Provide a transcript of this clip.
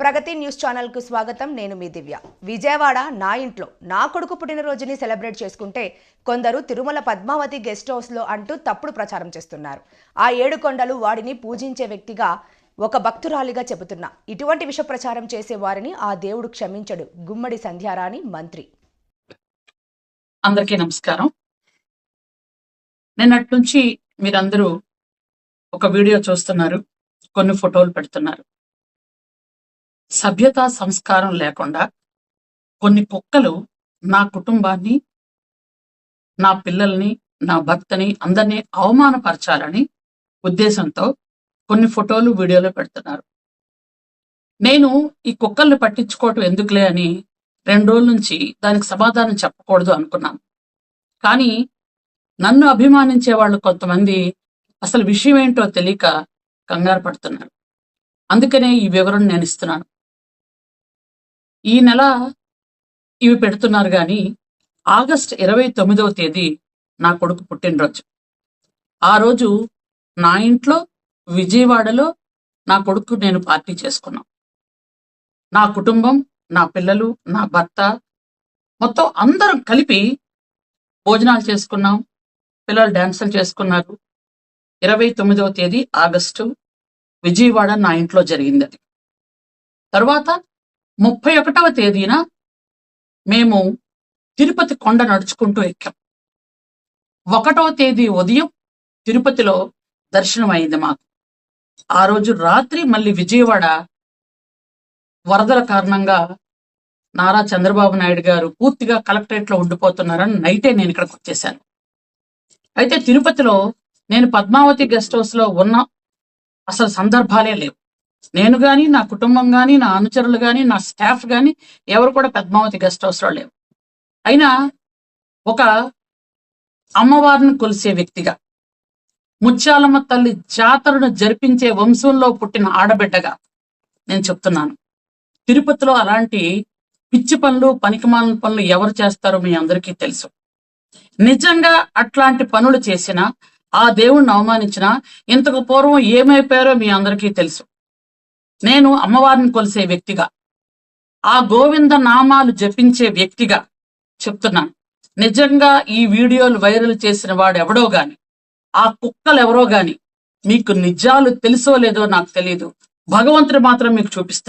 ప్రగతి news ఛానల్కు స్వాగతం. నేను మీ దివ్య. విజయవాడ నా ఇంట్లో నా కొడుకు పుట్టినరోజుని సెలబ్రేట్ చేసుకుంటే కొందరు తిరుమల పద్మావతి గెస్ట్ హౌస్లో అంటూ తప్పుడు ప్రచారం చేస్తున్నారు. ఆ ఏడు కొండలు వాడిని పూజించే వ్యక్తిగా ఒక భక్తురాలిగా చెబుతున్నా. ఇటువంటి విష ప్రచారం చేసే వారిని ఆ దేవుడు క్షమించడు. గుమ్మడి సంధ్యారాణి మంత్రి. అందరికీ నమస్కారం. నిన్నటి నుంచి మీరందరూ ఒక వీడియో చూస్తున్నారు. కొన్ని ఫోటోలు పెడుతున్నారు. సభ్యత సంస్కారం లేకుండా కొన్ని కుక్కలు నా కుటుంబాన్ని నా పిల్లల్ని నా భర్తని అందరినీ అవమానపరచాలని ఉద్దేశంతో కొన్ని ఫోటోలు వీడియోలు పెడుతున్నారు. నేను ఈ కుక్కల్ని పట్టించుకోవటం ఎందుకులే అని రెండు రోజుల నుంచి దానికి సమాధానం చెప్పకూడదు అనుకున్నాను. కానీ నన్ను అభిమానించే వాళ్ళు కొంతమంది అసలు విషయం ఏంటో తెలియక కంగారు పడుతున్నారు. అందుకనే ఈ వివరణ నేను ఇస్తున్నాను. ఈ నెల ఇవి పెడుతున్నారు కానీ ఆగస్ట్ ఇరవై తొమ్మిదవ తేదీ నా కొడుకు పుట్టినరోజు. ఆ రోజు నా ఇంట్లో విజయవాడలో నా కొడుకు నేను పార్టీ చేసుకున్నాం. నా కుటుంబం నా పిల్లలు నా భర్త మొత్తం అందరం కలిపి భోజనాలు చేసుకున్నాం పిల్లలు డ్యాన్సులు చేసుకున్నారు. ఇరవై తొమ్మిదవ తేదీ ఆగస్టు విజయవాడ నా ఇంట్లో జరిగింది అది. తర్వాత ముప్పై ఒకటవ తేదీన మేము తిరుపతి కొండ నడుచుకుంటూ ఎక్కాం. ఒకటవ తేదీ ఉదయం తిరుపతిలో దర్శనం అయింది మాకు. ఆ రోజు రాత్రి మళ్ళీ విజయవాడ వరదల కారణంగా నారా చంద్రబాబు నాయుడు గారు పూర్తిగా కలెక్టరేట్లో ఉండిపోతున్నారని నైటే నేను ఇక్కడికి వచ్చేసాను అయితే తిరుపతిలో నేను పద్మావతి గెస్ట్ హౌస్లో ఉన్న అసలు సందర్భాలే లేవు. నేను గాని నా కుటుంబం కానీ నా అనుచరులు కానీ నా స్టాఫ్ కానీ ఎవరు కూడా పద్మావతి గెస్ట్ హౌస్లో లేవు. అయినా ఒక అమ్మవారిని కొలిసే వ్యక్తిగా ముత్యాలమ్మ తల్లి జాతరను జరిపించే వంశంలో పుట్టిన ఆడబిడ్డగా నేను చెప్తున్నాను. తిరుపతిలో అలాంటి పిచ్చి పనులు పనికిమాలిన పనులు ఎవరు చేస్తారో మీ అందరికీ తెలుసు. నిజంగా అట్లాంటి పనులు చేసిన ఆ దేవుణ్ణి అవమానించిన ఇంతకు పూర్వం ఏమైపోయారో మీ అందరికీ తెలుసు. నేను అమ్మవారిని కొలిసే వ్యక్తిగా ఆ గోవింద నామాలు జపించే వ్యక్తిగా చెప్తున్నాను నిజంగా ఈ వీడియోలు వైరల్ చేసిన వాడు ఎవడో గాని ఆ కుక్కలు ఎవరో గాని మీకు నిజాలు తెలుసో లేదో నాకు తెలియదు భగవంతుడు మాత్రం మీకు చూపిస్తాను